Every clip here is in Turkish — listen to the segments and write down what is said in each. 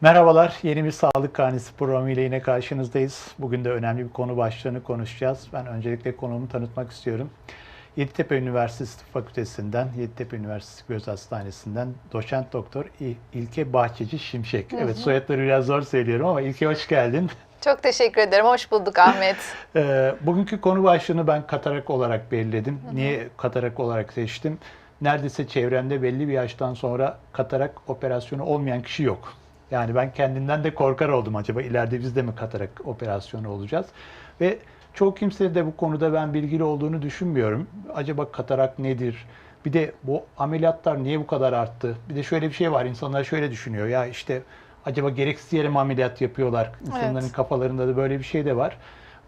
Merhabalar, yeni bir Sağlık Karnesi programı ile yine karşınızdayız. Bugün de önemli bir konu başlığını konuşacağız. Ben öncelikle konumu tanıtmak istiyorum. Yeditepe Üniversitesi Tıp Fakültesinden, Yeditepe Üniversitesi Göz Hastanesi'nden doçent doktor İlke Bahçeci Şimşek. Evet, soyadları biraz zor söylüyorum ama İlke hoş geldin. Çok teşekkür ederim. Hoş bulduk Ahmet. Ee, bugünkü konu başlığını ben katarak olarak belirledim. Niye katarak olarak seçtim? Neredeyse çevremde belli bir yaştan sonra katarak operasyonu olmayan kişi yok. Yani ben kendimden de korkar oldum acaba ileride biz de mi katarak operasyonu olacağız? Ve çoğu kimse de bu konuda ben bilgili olduğunu düşünmüyorum. Acaba katarak nedir? Bir de bu ameliyatlar niye bu kadar arttı? Bir de şöyle bir şey var. İnsanlar şöyle düşünüyor. Ya işte acaba gereksiz yere mi ameliyat yapıyorlar? İnsanların Evet. kafalarında da böyle bir şey de var.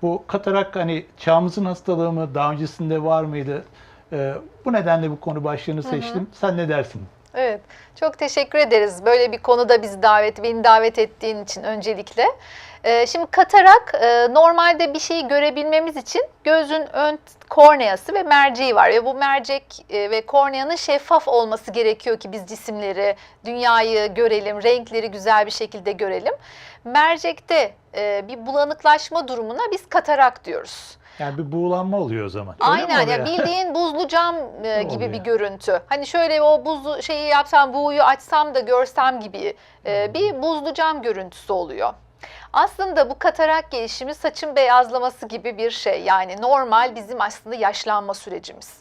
Bu katarak hani çağımızın hastalığı mı? Daha öncesinde var mıydı? Ee, bu nedenle bu konu başlığını seçtim. Sen ne dersin? Evet, çok teşekkür ederiz. Böyle bir konuda bizi davet, beni davet ettiğin için öncelikle. Ee, şimdi katarak e, normalde bir şeyi görebilmemiz için gözün ön korneası ve merceği var ve bu mercek e, ve korneanın şeffaf olması gerekiyor ki biz cisimleri, dünyayı görelim, renkleri güzel bir şekilde görelim. Mercekte e, bir bulanıklaşma durumuna biz katarak diyoruz. Yani bir buğulanma oluyor o zaman. Öyle Aynen ya bildiğin buzlu cam e, gibi Oluyor. bir görüntü. Hani şöyle o buzlu şeyi yapsam, buğuyu açsam da görsem gibi e, bir buzlu cam görüntüsü oluyor. Aslında bu katarak gelişimi saçın beyazlaması gibi bir şey. Yani normal bizim aslında yaşlanma sürecimiz.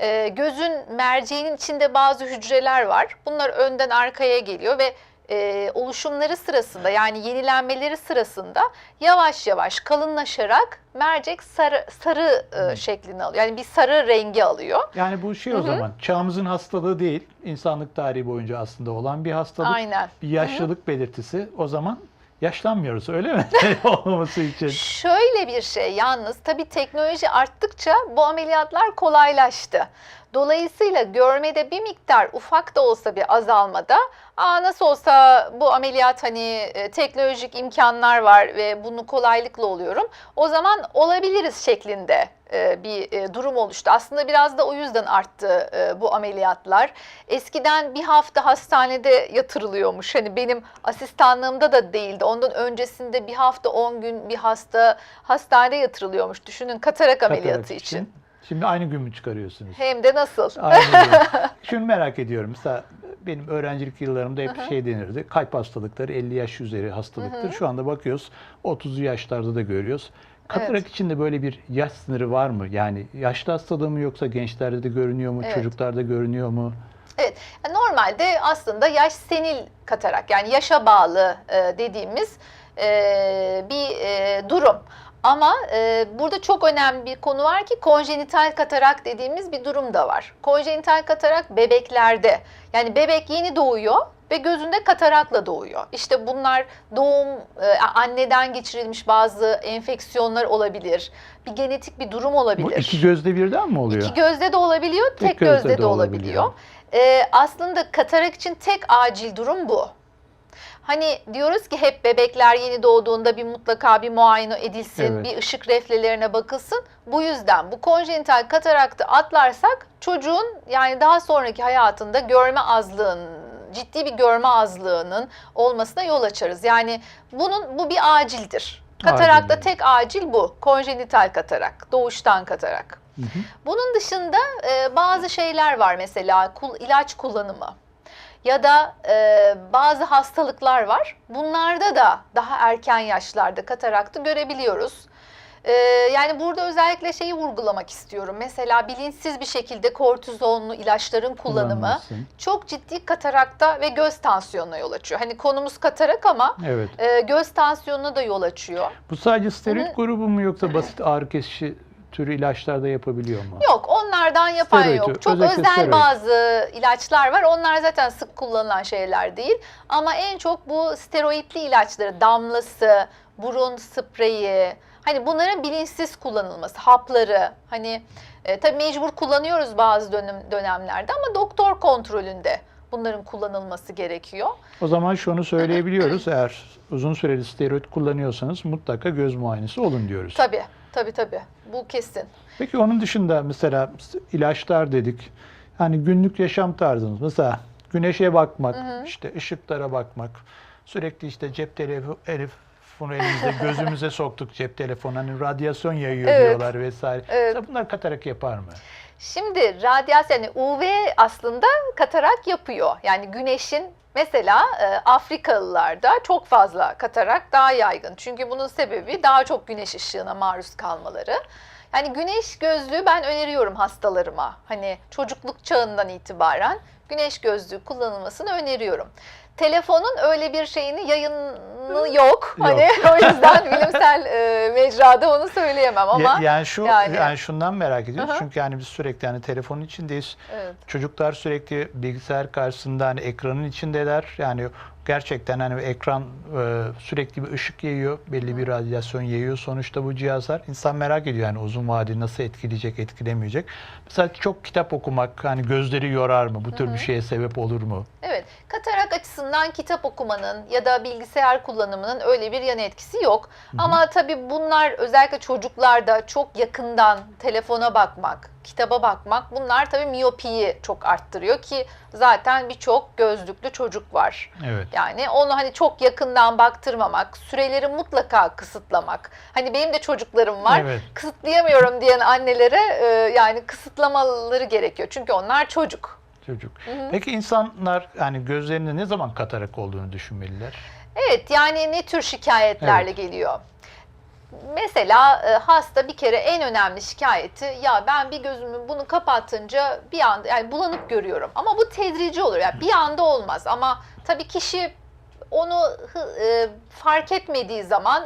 E, gözün merceğinin içinde bazı hücreler var. Bunlar önden arkaya geliyor ve e, oluşumları sırasında yani yenilenmeleri sırasında yavaş yavaş kalınlaşarak mercek sarı sarı e, şeklini alıyor. Yani bir sarı rengi alıyor. Yani bu şey o zaman çağımızın hastalığı değil, insanlık tarihi boyunca aslında olan bir hastalık. Aynen. Bir yaşlılık belirtisi. O zaman yaşlanmıyoruz öyle mi? Olmaması için. Şöyle bir şey yalnız tabii teknoloji arttıkça bu ameliyatlar kolaylaştı. Dolayısıyla görmede bir miktar ufak da olsa bir azalmada Aa, nasıl olsa bu ameliyat hani e, teknolojik imkanlar var ve bunu kolaylıkla oluyorum. O zaman olabiliriz şeklinde e, bir e, durum oluştu. Aslında biraz da o yüzden arttı bu ameliyatlar. Eskiden bir hafta hastanede yatırılıyormuş. Hani benim asistanlığımda da değildi. Ondan öncesinde bir hafta 10 gün bir hasta hastanede yatırılıyormuş. Düşünün katarak ameliyatı Katarak için. Şimdi aynı gün mü çıkarıyorsunuz? Hem de nasıl? Aynı gün. Şunu merak ediyorum. Mesela benim öğrencilik yıllarımda hep şey denirdi. Kalp hastalıkları 50 yaş üzeri hastalıktır. Şu anda bakıyoruz 30'lu yaşlarda da görüyoruz. Katarak Evet. için de böyle bir yaş sınırı var mı? Yani yaşlı hastalığı mı yoksa gençlerde de görünüyor mu? Evet. Çocuklarda görünüyor mu? Evet, normalde aslında yaş senil katarak yani yaşa bağlı e, dediğimiz e, bir e, durum. Ama e, burada çok önemli bir konu var ki konjenital katarak dediğimiz bir durum da var. Konjenital katarak bebeklerde yani bebek yeni doğuyor ve gözünde katarakla doğuyor. İşte bunlar doğum e, anneden geçirilmiş bazı enfeksiyonlar olabilir. Bir genetik bir durum olabilir. Bu iki gözde birden mi oluyor? İki gözde de olabiliyor, tek, gözde, de, olabiliyor. Ee, aslında katarak için tek acil durum bu. Hani diyoruz ki hep bebekler yeni doğduğunda bir mutlaka bir muayene edilsin, Evet. bir ışık reflelerine bakılsın. Bu yüzden bu konjenital kataraktı atlarsak çocuğun yani daha sonraki hayatında görme azlığının ciddi bir görme azlığının olmasına yol açarız. Yani bunun bu bir acildir. Katarakta tek acil bu. Konjenital katarak, doğuştan katarak. Hı hı. Bunun dışında e, bazı şeyler var mesela kul, ilaç kullanımı ya da e, bazı hastalıklar var. Bunlarda da daha erken yaşlarda kataraktı görebiliyoruz. E, yani burada özellikle şeyi vurgulamak istiyorum. Mesela bilinçsiz bir şekilde kortizonlu ilaçların kullanımı çok ciddi katarakta ve göz tansiyonuna yol açıyor. Hani konumuz katarak ama Evet. e, göz tansiyonuna da yol açıyor. Bu sadece steroid grubu mu yoksa basit ağrı kesici türü ilaçlar da yapabiliyor mu? Yok onlardan yapan Steroidi, yok. Çok özel steroid. bazı ilaçlar var. Onlar zaten sık kullanılan şeyler değil. Ama en çok bu steroidli ilaçları damlası, burun spreyi, hani bunların bilinçsiz kullanılması, hapları hani e, tabii mecbur kullanıyoruz bazı dönem, dönemlerde ama doktor kontrolünde bunların kullanılması gerekiyor. O zaman şunu söyleyebiliyoruz. Eğer uzun süreli steroid kullanıyorsanız mutlaka göz muayenesi olun diyoruz. Tabii, tabii tabii. Bu kesin. Peki onun dışında mesela ilaçlar dedik. Yani günlük yaşam tarzımız mesela güneşe bakmak, işte ışıklara bakmak, Sürekli işte cep telefonu, elimizde gözümüze soktuk cep telefonu. Hani radyasyon yayıyor Evet. diyorlar vesaire. Evet. Mesela bunlar katarak yapar mı? Şimdi radyasyon yani UV aslında katarak yapıyor. Yani güneşin mesela e, Afrikalılarda çok fazla katarak daha yaygın. Çünkü bunun sebebi daha çok güneş ışığına maruz kalmaları. Yani güneş gözlüğü ben öneriyorum hastalarıma. Hani çocukluk çağından itibaren güneş gözlüğü kullanılmasını öneriyorum. Telefonun öyle bir şeyini yayını yok. Hani o yüzden bilimsel e, mecrada onu söyleyemem ama Ya- yani şu yani- yani, şundan merak ediyoruz. Aha. Çünkü yani biz sürekli hani telefonun içindeyiz. evet. Çocuklar sürekli bilgisayar karşısında hani ekranın içindeler. Yani gerçekten hani ekran e, sürekli bir ışık yayıyor, belli bir radyasyon yayıyor. Sonuçta bu cihazlar insan merak ediyor yani uzun vadeli nasıl etkileyecek, etkilemeyecek. Mesela çok kitap okumak hani gözleri yorar mı? Bu tür bir şeye sebep olur mu? Evet, katarak açısından kitap okumanın ya da bilgisayar kullanımının öyle bir yan etkisi yok. Ama tabii bunlar özellikle çocuklarda çok yakından telefona bakmak, kitaba bakmak bunlar tabii miyopiyi çok arttırıyor ki zaten birçok gözlüklü çocuk var. Evet. Yani onu hani çok yakından baktırmamak, süreleri mutlaka kısıtlamak. Hani benim de çocuklarım var. Evet. Kısıtlayamıyorum diyen annelere e, yani kısıtlamaları gerekiyor. Çünkü onlar çocuk. Çocuk. Peki insanlar hani gözlerinde ne zaman katarak olduğunu düşünmeliler? Evet yani ne tür şikayetlerle Evet. geliyor? Mesela e, hasta bir kere en önemli şikayeti ya ben bir gözümü bunu kapattınca bir anda yani bulanık görüyorum. Ama bu tedrici olur yani bir anda olmaz ama tabii kişi onu e, fark etmediği zaman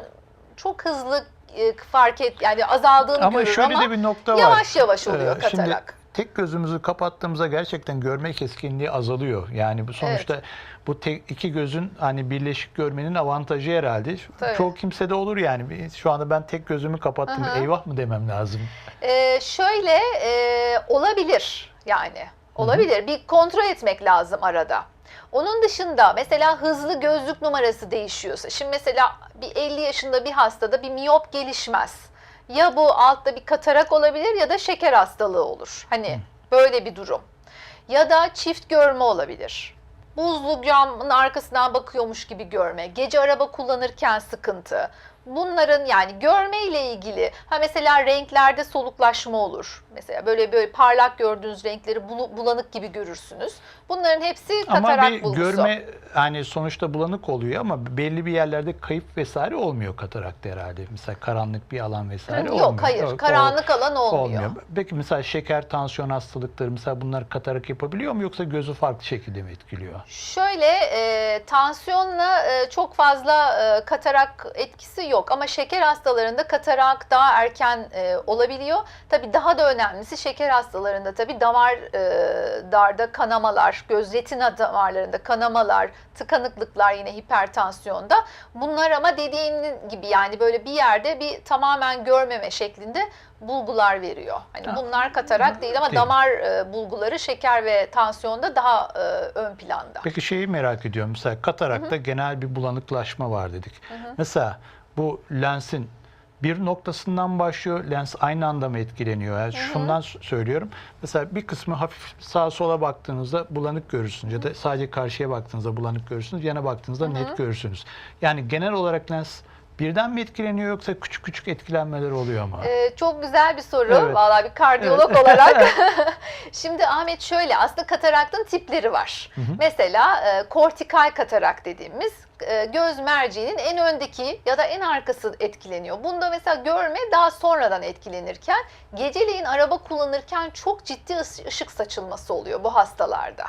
çok hızlı e, fark et yani azaldığını Ama görür şöyle ama de bir nokta var. yavaş yavaş oluyor Ee, Şimdi katarak. Tek gözümüzü kapattığımızda gerçekten görme keskinliği azalıyor. Yani bu sonuçta bu tek, iki gözün hani birleşik görmenin avantajı herhalde. Tabii. Çoğu kimsede olur yani. Şu anda ben tek gözümü kapattım. Aha. Eyvah mı demem lazım? Ee, şöyle e, olabilir yani olabilir. Bir kontrol etmek lazım arada. Onun dışında mesela hızlı gözlük numarası değişiyorsa. Şimdi mesela bir 50 yaşında bir hastada bir miyop gelişmez. Ya bu altta bir katarak olabilir ya da şeker hastalığı olur. Hani böyle bir durum. Ya da çift görme olabilir. Buzlu camın arkasından bakıyormuş gibi görme, gece araba kullanırken sıkıntı. Bunların yani görme ile ilgili ha mesela renklerde soluklaşma olur. Mesela böyle böyle parlak gördüğünüz renkleri bulanık gibi görürsünüz. Bunların hepsi katarak Ama bir bulgusu. görme hani sonuçta bulanık oluyor ama belli bir yerlerde kayıp vesaire olmuyor katarakta herhalde. Mesela karanlık bir alan vesaire Yok olmuyor. hayır Yok, o- karanlık alan olmuyor. Peki mesela şeker, tansiyon hastalıkları mesela bunlar katarak yapabiliyor mu yoksa gözü farklı şekilde mi etkiliyor? Şöyle e, tansiyonla e, çok fazla e, katarak etkisi yok ama şeker hastalarında katarak daha erken e, olabiliyor. Tabii daha da önemlisi şeker hastalarında tabii damar e, darda kanamalar, göz retina damarlarında kanamalar, tıkanıklıklar yine hipertansiyonda. Bunlar ama dediğin gibi yani böyle bir yerde bir tamamen görmeme şeklinde bulgular veriyor. Hani Ha. bunlar katarak değil ama Değil. damar e, bulguları şeker ve tansiyonda daha e, ön planda. Peki şeyi merak ediyorum. Mesela katarakta genel bir bulanıklaşma var dedik. Mesela bu lensin bir noktasından başlıyor. Lens aynı anda mı etkileniyor? Yani şundan s- söylüyorum. Mesela bir kısmı hafif sağa sola baktığınızda bulanık görürsünüz ya da sadece karşıya baktığınızda bulanık görürsünüz. Yana baktığınızda net görürsünüz. Yani genel olarak lens birden mi etkileniyor yoksa küçük küçük etkilenmeler oluyor mu? Ee, çok güzel bir soru. Evet. Vallahi bir kardiyolog olarak. Şimdi Ahmet şöyle aslında kataraktın tipleri var. Mesela e, kortikal katarak dediğimiz e, göz merceğinin en öndeki ya da en arkası etkileniyor. Bunda mesela görme daha sonradan etkilenirken geceleyin araba kullanırken çok ciddi ışık saçılması oluyor bu hastalarda.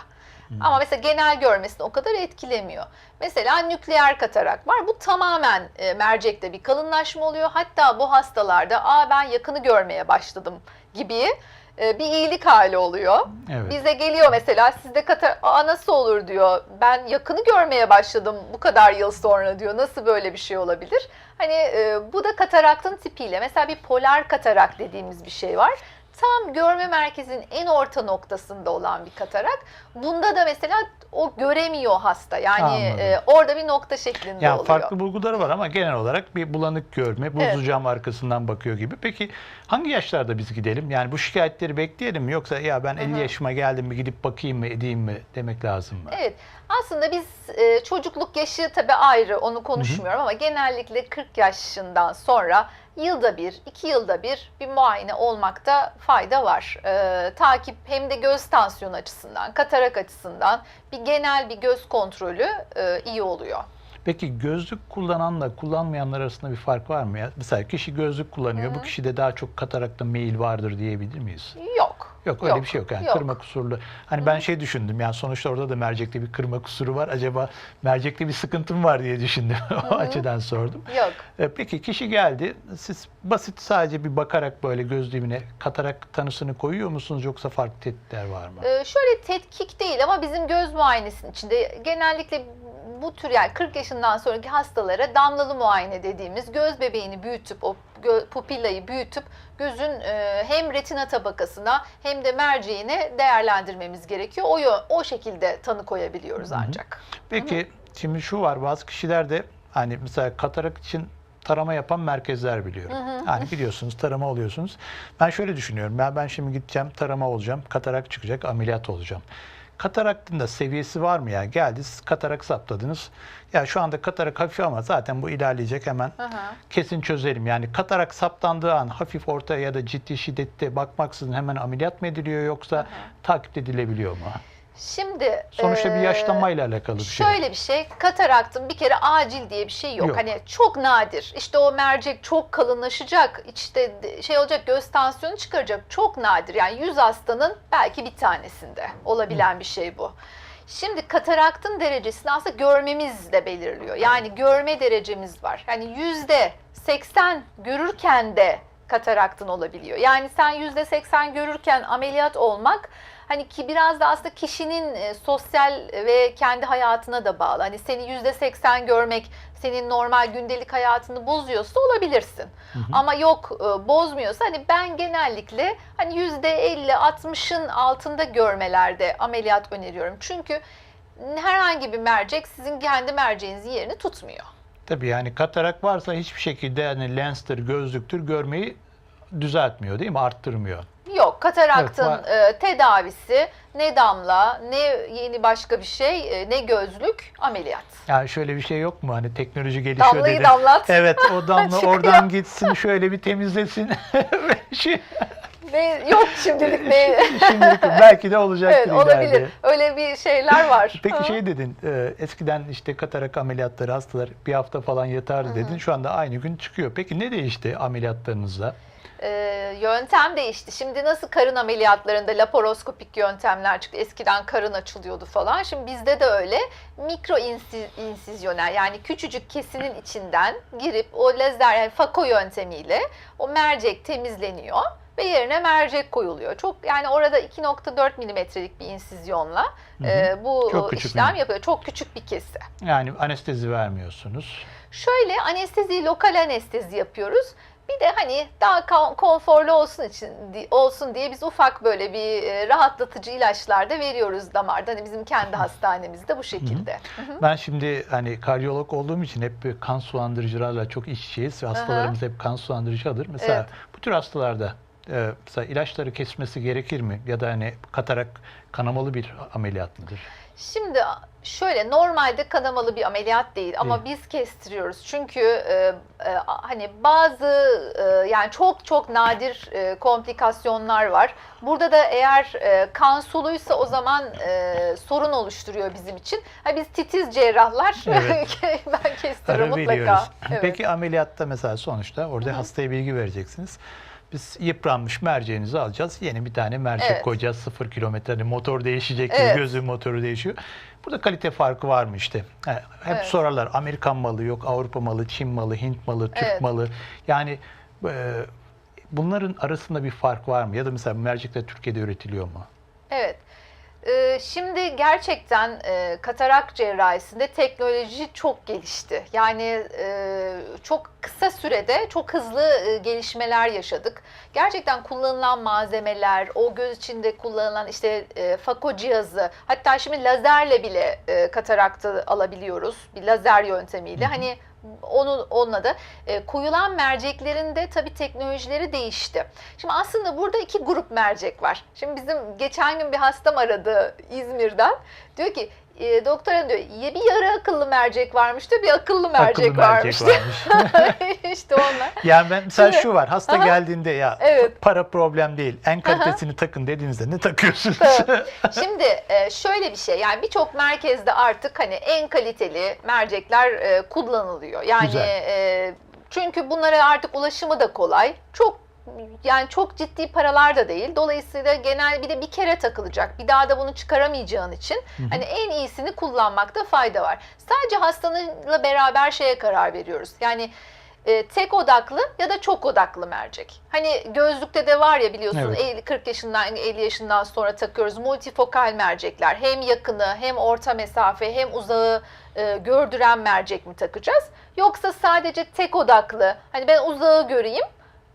Ama mesela genel görmesini o kadar etkilemiyor. Mesela nükleer katarak var. Bu tamamen e, mercekte bir kalınlaşma oluyor. Hatta bu hastalarda aa ben yakını görmeye başladım gibi e, bir iyilik hali oluyor. Evet. Bize geliyor mesela sizde katar aa nasıl olur diyor. Ben yakını görmeye başladım bu kadar yıl sonra diyor. Nasıl böyle bir şey olabilir? Hani e, bu da kataraktın tipiyle. Mesela bir polar katarak dediğimiz bir şey var. Tam görme merkezinin en orta noktasında olan bir katarak. Bunda da mesela o göremiyor hasta. Yani Anladım. e, orada bir nokta şeklinde Yani oluyor. farklı bulguları var ama genel olarak bir bulanık görme, buzlu Evet. cam arkasından bakıyor gibi. Peki hangi yaşlarda biz gidelim? Yani bu şikayetleri bekleyelim mi yoksa ya ben 50 yaşıma geldim mi gidip bakayım mı edeyim mi demek lazım mı? Evet. Aslında biz e, çocukluk yaşı tabii ayrı onu konuşmuyorum ama genellikle 40 yaşından sonra yılda bir, iki yılda bir bir muayene olmakta fayda var. E, takip hem de göz tansiyonu açısından, katarak açısından bir genel bir göz kontrolü e, iyi oluyor. Peki gözlük kullananla kullanmayanlar arasında bir fark var mı? ya? Mesela kişi gözlük kullanıyor. Bu kişide daha çok katarakta meyil vardır diyebilir miyiz? Yok. Yok öyle bir şey yok yani yok. kırma kusurlu. Hani ben şey düşündüm yani sonuçta orada da mercekte bir kırma kusuru var. Acaba mercekte bir sıkıntım var diye düşündüm. o açıdan sordum. Yok. E, Peki kişi geldi. Siz basit sadece bir bakarak böyle gözlüğüne katarak tanısını koyuyor musunuz yoksa farklı tetkikler var mı? Ee, şöyle tetkik değil ama bizim göz muayenesinin içinde genellikle bu tür yani 40 yaşından sonraki hastalara damlalı muayene dediğimiz göz bebeğini büyütüp o pupillayı büyütüp gözün e, hem retina tabakasına hem de merceğine değerlendirmemiz gerekiyor. O o şekilde tanı koyabiliyoruz Hı hı. ancak. Peki şimdi şu var bazı kişilerde hani mesela katarak için tarama yapan merkezler biliyorum. Hani gidiyorsunuz tarama oluyorsunuz. Ben şöyle düşünüyorum. Ben ben şimdi gideceğim tarama olacağım. Katarak çıkacak ameliyat olacağım. Kataraktın da seviyesi var mı ya? Geldiniz katarak saptadınız. Ya şu anda katarak hafif ama zaten bu ilerleyecek hemen hı. kesin çözelim. Yani katarak saptandığı an hafif orta ya da ciddi şiddette bakmaksızın hemen ameliyat mı ediliyor yoksa takip edilebiliyor mu? Şimdi Sonuçta bir yaşlanmayla alakalı bir şey. Şöyle bir şey, kataraktın bir kere acil diye bir şey yok. Yok. Hani çok nadir. İşte o mercek çok kalınlaşacak, işte şey olacak, göz tansiyonu çıkaracak. Çok nadir. Yani 100 hastanın belki bir tanesinde olabilen bir şey bu. Şimdi kataraktın derecesini aslında görmemizle belirliyor. Yani görme derecemiz var. Yani yüzde 80 görürken de kataraktın olabiliyor. Yani sen yüzde 80 görürken ameliyat olmak hani ki biraz da aslında kişinin e, sosyal ve kendi hayatına da bağlı. Hani seni yüzde 80 görmek senin normal gündelik hayatını bozuyorsa olabilirsin. Ama yok e, bozmuyorsa hani ben genellikle hani yüzde 50 60'ın altında görmelerde ameliyat öneriyorum. Çünkü herhangi bir mercek sizin kendi merceğinizin yerini tutmuyor. Tabii yani katarak varsa hiçbir şekilde hani lenstir, gözlüktür görmeyi düzeltmiyor değil mi? Arttırmıyor. Yok kataraktın Evet, e, tedavisi ne damla ne yeni başka bir şey e, ne gözlük ameliyat. Yani şöyle bir şey yok mu? Hani teknoloji gelişiyor Damlayı dedi. damlat. Evet o damla oradan gitsin şöyle bir temizlesin. Ve şey, Ne, yok şimdilik ne? şimdilik belki de olacaktır evet olabilir. ileride. Öyle bir şeyler var. Peki şey dedin, e, eskiden işte katarak ameliyatları hastalar bir hafta falan yatardı dedin. Şu anda aynı gün çıkıyor. Peki ne değişti ameliyatlarınızda? Ee, yöntem değişti. Şimdi nasıl karın ameliyatlarında laparoskopik yöntemler çıktı. Eskiden karın açılıyordu falan. Şimdi bizde de öyle mikro insi- insizyonel yani küçücük kesinin içinden girip o lazer yani fako yöntemiyle o mercek temizleniyor ve yerine mercek koyuluyor. Çok yani orada 2.4 milimetrelik bir insizyonla e, bu Çok küçük işlem bir- yapıyor. Çok küçük bir kesi. Yani anestezi vermiyorsunuz. Şöyle anestezi, lokal anestezi yapıyoruz. Bir de hani daha kon- konforlu olsun için olsun diye biz ufak böyle bir e, rahatlatıcı ilaçlar da veriyoruz damarda. Hani bizim kendi hastanemizde bu şekilde. Hı hı. Ben şimdi hani kardiyolog olduğum için hep kan sulandırıcılarla çok iç içeyiz ve hastalarımız hep kan sulandırıcı alır. Mesela Evet. bu tür hastalarda e, mesela ilaçları kesmesi gerekir mi? Ya da hani katarak kanamalı bir ameliyat mıdır? Şimdi şöyle normalde kanamalı bir ameliyat değil ama biz kestiriyoruz. Çünkü e, e, hani bazı e, yani çok çok nadir e, komplikasyonlar var. Burada da eğer e, kan suluysa o zaman e, sorun oluşturuyor bizim için. Ha, biz titiz cerrahlar Evet. ben kestiriyorum mutlaka. veriyoruz. Evet. Peki ameliyatta mesela sonuçta orada hastaya bilgi vereceksiniz. Biz yıpranmış merceğinizi alacağız. Yeni bir tane mercek Evet. koyacağız. Sıfır kilometre. Hani motor değişecek gibi Evet. gözün motoru değişiyor. Burada kalite farkı var mı işte? Ha, Hep Evet. sorarlar Amerikan malı yok, Avrupa malı, Çin malı, Hint malı, Türk Evet. malı. Yani e, bunların arasında bir fark var mı? Ya da mesela mercekler Türkiye'de üretiliyor mu? Evet. Ee, Şimdi gerçekten e, katarak cerrahisinde teknoloji çok gelişti. Yani e, çok kısa sürede çok hızlı e, gelişmeler yaşadık. Gerçekten kullanılan malzemeler, o göz içinde kullanılan işte fako cihazı, hatta şimdi lazerle bile kataraktı alabiliyoruz. Bir lazer yöntemiyle. Hani onu onunla da e, koyulan merceklerin de tabii teknolojileri değişti. Şimdi aslında burada iki grup mercek var. Şimdi bizim geçen gün bir hastam aradı İzmir'den. Diyor ki e, doktor hanım diyor ya bir yarı akıllı mercek varmış diyor bir akıllı mercek Akıllı varmış. mercek varmış. işte onlar. yani ben mesela Şimdi- şu var. Hasta Aha. geldiğinde ya Evet. para problem değil. En kalitesini takın dediğinizde ne takıyorsunuz? Tabii. Şimdi e, şöyle bir şey yani birçok merkezde artık hani en kaliteli mercekler e, kullanılıyor. Yani Güzel. e, çünkü bunlara artık ulaşımı da kolay. Çok yani çok ciddi paralar da değil. Dolayısıyla genel bir de bir kere takılacak. Bir daha da bunu çıkaramayacağın için Hı hı. hani en iyisini kullanmakta fayda var. Sadece hastanınla beraber şeye karar veriyoruz. Yani e, tek odaklı ya da çok odaklı mercek. Hani gözlükte de var ya biliyorsun Evet. 50 40 yaşından 50 yaşından sonra takıyoruz multifokal mercekler. Hem yakını hem orta mesafe hem uzağı e, gördüren mercek mi takacağız? Yoksa sadece tek odaklı hani ben uzağı göreyim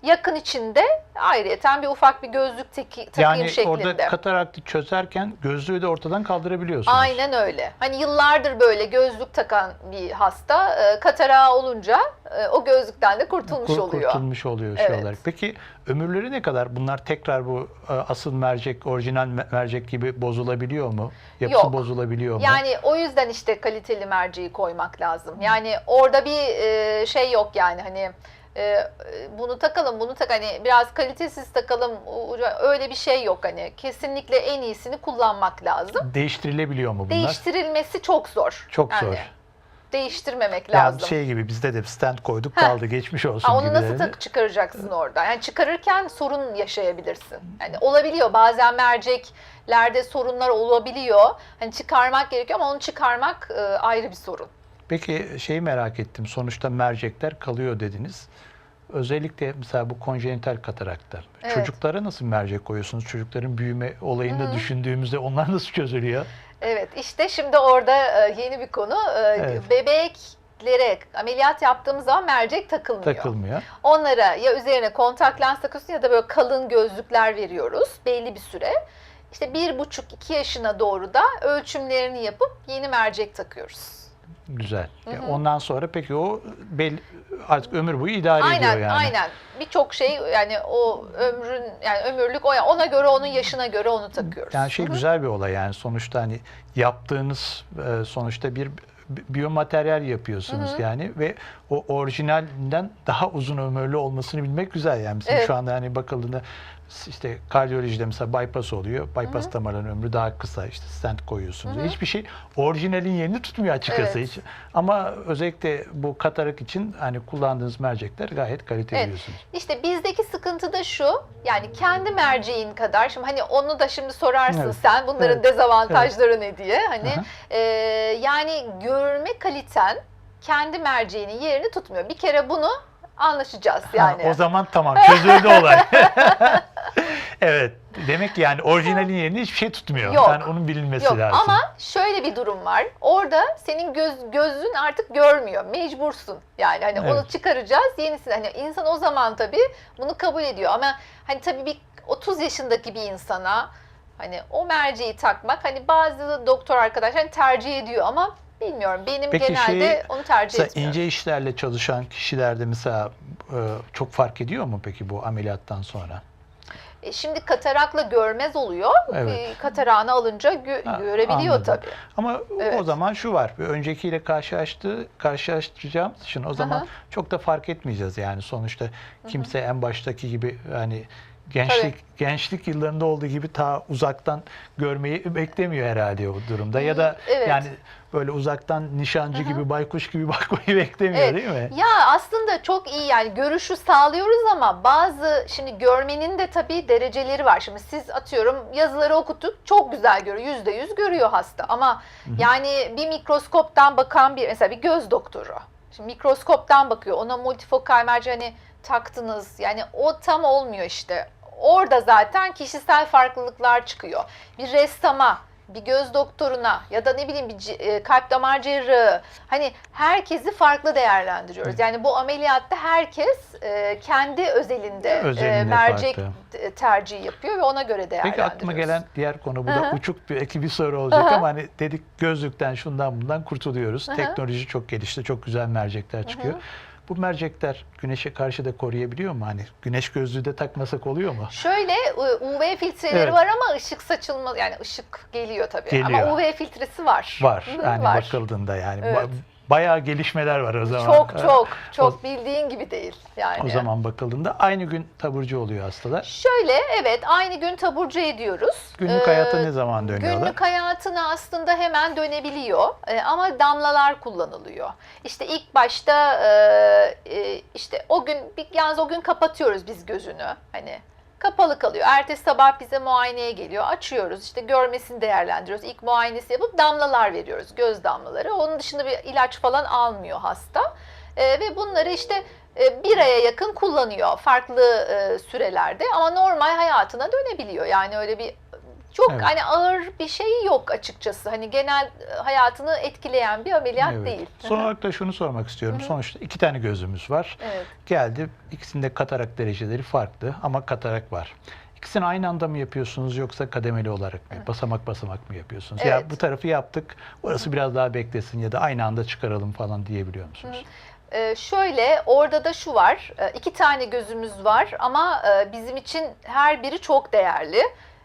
yakın içinde ayrıyeten bir ufak bir gözlük teki, takayım yani şeklinde. orada kataraktı çözerken gözlüğü de ortadan kaldırabiliyorsunuz. Aynen öyle. Hani yıllardır böyle gözlük takan bir hasta e, katarağı olunca e, o gözlükten de kurtulmuş Kur- oluyor. Kurtulmuş oluyor Evet. olarak. Peki ömürleri ne kadar? Bunlar tekrar bu e, asıl mercek, orijinal me- mercek gibi bozulabiliyor mu? Yapısı Yok. bozulabiliyor mu? Yani o yüzden işte kaliteli merceği koymak lazım. Yani orada bir e, şey yok yani hani e, bunu takalım bunu tak hani biraz kalitesiz takalım öyle bir şey yok hani kesinlikle en iyisini kullanmak lazım. Değiştirilebiliyor mu bunlar? Değiştirilmesi çok zor. Çok Yani zor. Değiştirmemek Yani lazım. şey gibi bizde de stand koyduk Heh. kaldı geçmiş olsun Ha, onu nasıl gibilerini. tak çıkaracaksın orada? Yani çıkarırken sorun yaşayabilirsin. Yani olabiliyor bazen merceklerde sorunlar olabiliyor. Hani çıkarmak gerekiyor ama onu çıkarmak e, ayrı bir sorun. Peki şeyi merak ettim. Sonuçta mercekler kalıyor dediniz. Özellikle mesela bu konjenital katarakta. Evet. Çocuklara nasıl mercek koyuyorsunuz? Çocukların büyüme olayını da düşündüğümüzde onlar nasıl çözülüyor? Evet işte şimdi orada e, yeni bir konu. E, Evet. Bebeklere ameliyat yaptığımız zaman mercek takılmıyor. Takılmıyor. Onlara ya üzerine kontak lens takıyorsun ya da böyle kalın gözlükler veriyoruz belli bir süre. İşte bir buçuk iki yaşına doğru da ölçümlerini yapıp yeni mercek takıyoruz. Güzel. Hı hı. Ondan sonra peki o belli, artık ömür boyu idare Aynen ediyor yani. aynen. Birçok şey yani o ömrün yani ömürlük o ona göre onun yaşına göre onu takıyoruz. Yani şey Hı hı. güzel bir olay yani sonuçta hani yaptığınız e, sonuçta bir bi- biyomateryal yapıyorsunuz Hı hı. yani ve o orijinalinden daha uzun ömürlü olmasını bilmek güzel yani. Mesela Evet. şu anda hani bakıldığında işte kardiyolojide mesela bypass oluyor. Bypass damarların ömrü daha kısa. işte stent koyuyorsunuz. Hı hı. Hiçbir şey orijinalin yerini tutmuyor açıkçası Evet. hiç. Ama özellikle bu katarak için hani kullandığınız mercekler gayet kaliteli Evet. diyorsunuz. İşte bizdeki sıkıntı da şu. Yani kendi merceğin kadar şimdi hani onu da şimdi sorarsın Evet. sen bunların Evet. dezavantajları ne diye. Hani Aha. e, yani görme kaliten kendi merceğinin yerini tutmuyor. Bir kere bunu anlaşacağız yani. Ha, o zaman tamam çözüldü olay. evet. Demek ki yani orijinalin yerini hiçbir şey tutmuyor. Yok. Yani onun bilinmesi Yok lazım. ama şöyle bir durum var. Orada senin göz gözün artık görmüyor. Mecbursun. Yani hani onu Evet. çıkaracağız. Yenisini hani insan o zaman tabii bunu kabul ediyor ama hani tabii bir 30 yaşındaki bir insana hani o merceği takmak hani bazı doktor arkadaşlar hani tercih ediyor ama bilmiyorum. Benim Peki genelde şeyi- onu tercih etmiyorum. ince işlerle çalışan kişilerde mesela e, çok fark ediyor mu peki bu ameliyattan sonra? E, Şimdi katarakla görmez oluyor. Evet. E, Katarağını alınca gö- Ha, görebiliyor anladım. tabii. Ama Evet. o zaman şu var. Bir öncekiyle karşılaştı, karşılaştıracağımız için o zaman Aha. çok da fark etmeyeceğiz yani sonuçta kimse en baştaki gibi hani gençlik gençlik yıllarında olduğu gibi ta uzaktan görmeyi beklemiyor herhalde o durumda ya da Evet. yani böyle uzaktan nişancı gibi baykuş gibi bakmayı beklemiyor Evet. değil mi? Ya aslında çok iyi yani görüşü sağlıyoruz ama bazı şimdi görmenin de tabii dereceleri var. Şimdi siz atıyorum yazıları okuttuk çok güzel görüyor. Yüzde yüz görüyor hasta ama yani bir mikroskoptan bakan bir mesela bir göz doktoru. Şimdi mikroskoptan bakıyor ona multifokal merci hani taktınız yani o tam olmuyor işte. Orada zaten kişisel farklılıklar çıkıyor. Bir ressama bir göz doktoruna ya da ne bileyim bir e, kalp damar cerrahı hani herkesi farklı değerlendiriyoruz. Yani bu ameliyatta herkes e, kendi özelinde, Özelinde e, mercek farklı. tercihi yapıyor ve ona göre değerlendiriyoruz. Peki aklıma gelen diğer konu bu da Hı hı. uçuk bir, bir soru olacak Hı hı. ama hani dedik gözlükten şundan bundan kurtuluyoruz. Hı hı. Teknoloji çok gelişti. Çok güzel mercekler çıkıyor. Bu mercekler güneşe karşı da koruyabiliyor mu? Hani güneş gözlüğü de takmasak oluyor mu? Şöyle e, UV filtreleri Evet. var ama ışık saçılma yani ışık geliyor tabii Geliyor. ama UV filtresi var. Var. Hı Yani bakıldığında yani Evet. Ba- bayağı gelişmeler var o zaman. Çok çok O- çok bildiğin gibi değil yani. O zaman bakıldığında aynı gün taburcu oluyor hastalar. Şöyle evet aynı gün taburcu ediyoruz. Günlük Ee, hayata ne zaman dönüyorlar? Günlük hayatına aslında hemen dönebiliyor Ee, ama damlalar kullanılıyor. İşte ilk başta e, e, işte o gün yalnız o gün kapatıyoruz biz gözünü hani kapalı kalıyor. Ertesi sabah bize muayeneye geliyor. Açıyoruz işte görmesini değerlendiriyoruz. İlk muayenesi yapıp damlalar veriyoruz. Göz damlaları. Onun dışında bir ilaç falan almıyor hasta. Ee, ve bunları işte e, bir aya yakın kullanıyor farklı e, sürelerde ama normal hayatına dönebiliyor. Yani öyle bir çok Evet. hani ağır bir şey yok açıkçası. Hani genel e, hayatını etkileyen bir ameliyat Evet. değil. Son olarak da şunu sormak istiyorum. Sonuçta iki tane gözümüz var. evet. Geldi. İkisinde katarak dereceleri farklı ama katarak var. İkisini aynı anda mı yapıyorsunuz yoksa kademeli olarak mı? Basamak basamak mı yapıyorsunuz? Evet. Ya bu tarafı yaptık. Orası biraz daha beklesin ya da aynı anda çıkaralım falan diyebiliyor musunuz? Ee, şöyle orada da şu var. Ee, iki tane gözümüz var ama e, bizim için her biri çok değerli.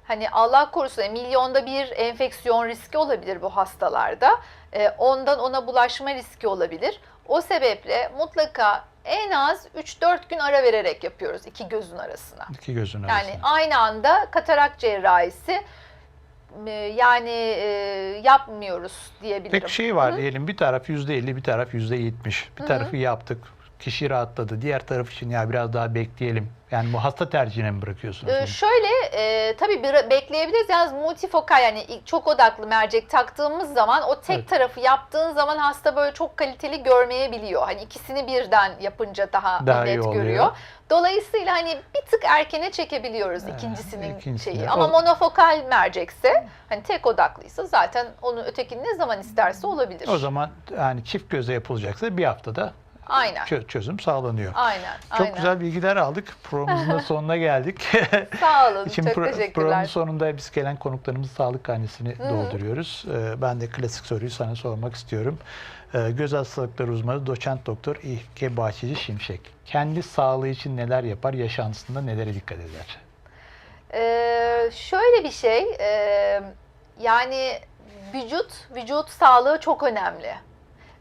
Hani Allah korusun e, milyonda bir enfeksiyon riski olabilir bu hastalarda. Ee, ondan ona bulaşma riski olabilir. O sebeple mutlaka en az 3-4 gün ara vererek yapıyoruz iki gözün arasına. İki gözün Yani arasında. aynı anda katarak cerrahisi e, yani e, yapmıyoruz diyebilirim. Peki şey var diyelim bir taraf %50 bir taraf %70. Bir tarafı yaptık. Kişi rahatladı. Diğer taraf için ya biraz daha bekleyelim. Yani bu hasta tercihine mi bırakıyorsunuz? Ee, şöyle e, tabii bir, bekleyebiliriz yalnız multifokal yani çok odaklı mercek taktığımız zaman o tek Evet. tarafı yaptığın zaman hasta böyle çok kaliteli görmeyebiliyor. Hani ikisini birden yapınca daha, Daha net oluyor. görüyor. Dolayısıyla hani bir tık erkene çekebiliyoruz Ha, ikincisinin ikincisini. şeyi. Ama O- monofokal mercekse hani tek odaklıysa zaten onu ötekini ne zaman isterse olabilir. O zaman yani çift göze yapılacaksa bir haftada Aynen. çö- çözüm sağlanıyor. Aynen. Çok aynen. güzel bilgiler aldık. Programımızın da sonuna geldik. Sağ olun. Şimdi çok pro- teşekkürler. programın sonunda biz gelen konuklarımızın sağlık karnesini Hı hı. dolduruyoruz. Ee, ben de klasik soruyu sana sormak istiyorum. Ee, göz hastalıkları uzmanı doçent doktor İlke Bahçeci Şimşek. Kendi sağlığı için neler yapar, yaşantısında nelere dikkat eder? Ee, şöyle bir şey, e, yani vücut, vücut sağlığı çok önemli.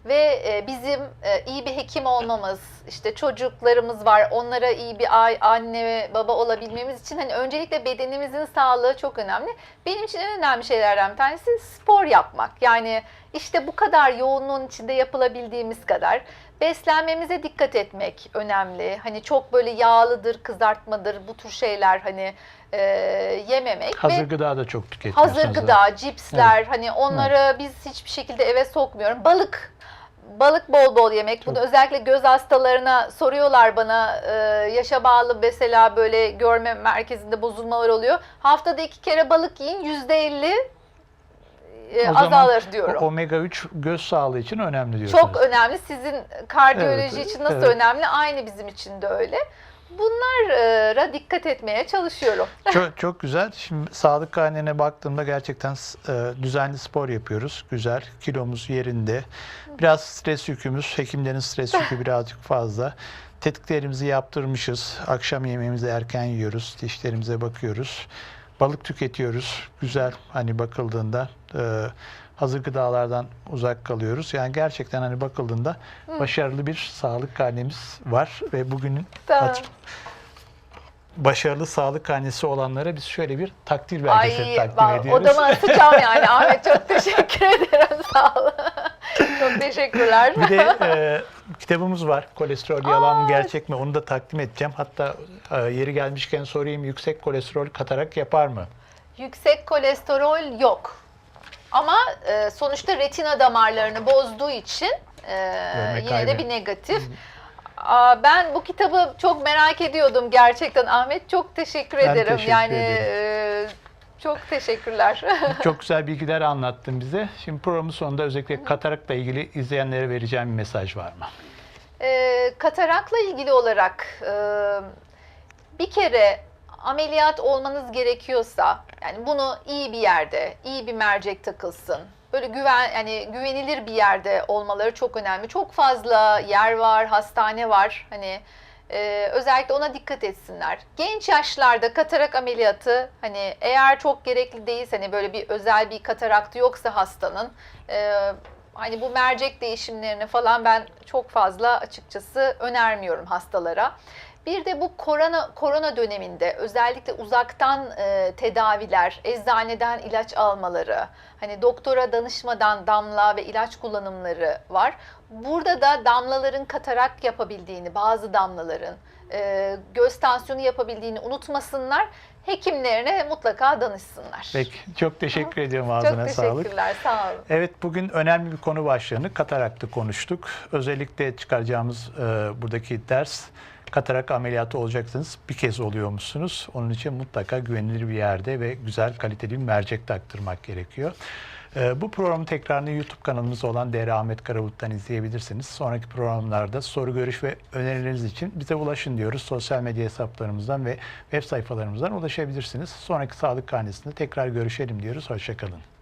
Ve e, bizim e, iyi bir hekim olmamız, işte çocuklarımız var, onlara iyi bir anne ve baba olabilmemiz için hani öncelikle bedenimizin sağlığı çok önemli. Benim için en önemli şeylerden bir tanesi spor yapmak. Yani işte bu kadar yoğunluğun içinde yapılabildiğimiz kadar beslenmemize dikkat etmek önemli. Hani çok böyle yağlıdır, kızartmadır bu tür şeyler hani e, yememek Hazır ve gıda da çok tüketmiyorsunuz. hazır gıda, cipsler hani onları biz hiçbir şekilde eve sokmuyorum. Balık balık bol bol yemek. Bunu özellikle göz hastalarına soruyorlar bana. e, yaşa bağlı mesela böyle görme merkezinde bozulmalar oluyor. Haftada iki kere balık yiyin yüzde elli e, O zaman azalır O- diyorum. Omega 3 göz sağlığı için önemli diyorsunuz. Çok önemli. Sizin kardiyoloji Evet, için nasıl evet. önemli? Aynı bizim için de öyle. Bunlara dikkat etmeye çalışıyorum. Çok, çok güzel. Şimdi sağlık karnene baktığımda gerçekten e, düzenli spor yapıyoruz. Güzel. Kilomuz yerinde. Biraz stres yükümüz. Hekimlerin stres yükü birazcık fazla. Tetkiklerimizi yaptırmışız. Akşam yemeğimizi erken yiyoruz. Dişlerimize bakıyoruz. Balık tüketiyoruz. Güzel hani bakıldığında e, hazır gıdalardan uzak kalıyoruz. Yani gerçekten hani bakıldığında başarılı bir sağlık karnemiz var ve bugünün Tamam. Başarılı sağlık karnesi olanlara biz şöyle bir takdir belgeseli Ay takdim vallahi ediyoruz. odama asacağım yani. Ahmet çok teşekkür ederim. Sağ ol. çok teşekkürler. bir de e, kitabımız var. Kolesterol yalan mı gerçek mi? Onu da takdim edeceğim. Hatta e, yeri gelmişken sorayım yüksek kolesterol katarak yapar mı? Yüksek kolesterol yok. Ama e, sonuçta retina damarlarını bozduğu için e, yine kaybı. de bir negatif. Aa, ben bu kitabı çok merak ediyordum gerçekten Ahmet. Çok teşekkür Ben ederim. teşekkür yani ederim. e, Çok teşekkürler. Çok güzel bilgiler anlattın bize. Şimdi programın sonunda özellikle katarakla ilgili izleyenlere vereceğim bir mesaj var mı? Ee, katarakla ilgili olarak e, bir kere ameliyat olmanız gerekiyorsa yani bunu iyi bir yerde, iyi bir mercek takılsın. Böyle güven yani güvenilir bir yerde olmaları çok önemli. Çok fazla yer var, hastane var. Hani e, özellikle ona dikkat etsinler. Genç yaşlarda katarak ameliyatı hani eğer çok gerekli değilse hani böyle bir özel bir kataraktı yoksa hastanın e, hani bu mercek değişimlerini falan ben çok fazla açıkçası önermiyorum hastalara. Bir de bu korona korona döneminde özellikle uzaktan e, tedaviler, eczaneden ilaç almaları, hani doktora danışmadan damla ve ilaç kullanımları var. Burada da damlaların katarak yapabildiğini, bazı damlaların e, göz tansiyonu yapabildiğini unutmasınlar. Hekimlerine mutlaka danışsınlar. Peki çok teşekkür ediyorum Çok ağzına sağlık. teşekkürler, sağ olun. Evet bugün önemli bir konu başlığını kataraktı konuştuk. Özellikle çıkaracağımız e, buradaki ders katarak ameliyatı olacaksınız. Bir kez oluyormuşsunuz. Onun için mutlaka güvenilir bir yerde ve güzel kaliteli bir mercek taktırmak gerekiyor. E, bu programın tekrarını YouTube kanalımız olan DR Ahmet Karabut'tan izleyebilirsiniz. Sonraki programlarda soru, görüş ve önerileriniz için bize ulaşın diyoruz. Sosyal medya hesaplarımızdan ve web sayfalarımızdan ulaşabilirsiniz. Sonraki sağlık karnesinde tekrar görüşelim diyoruz. Hoşçakalın.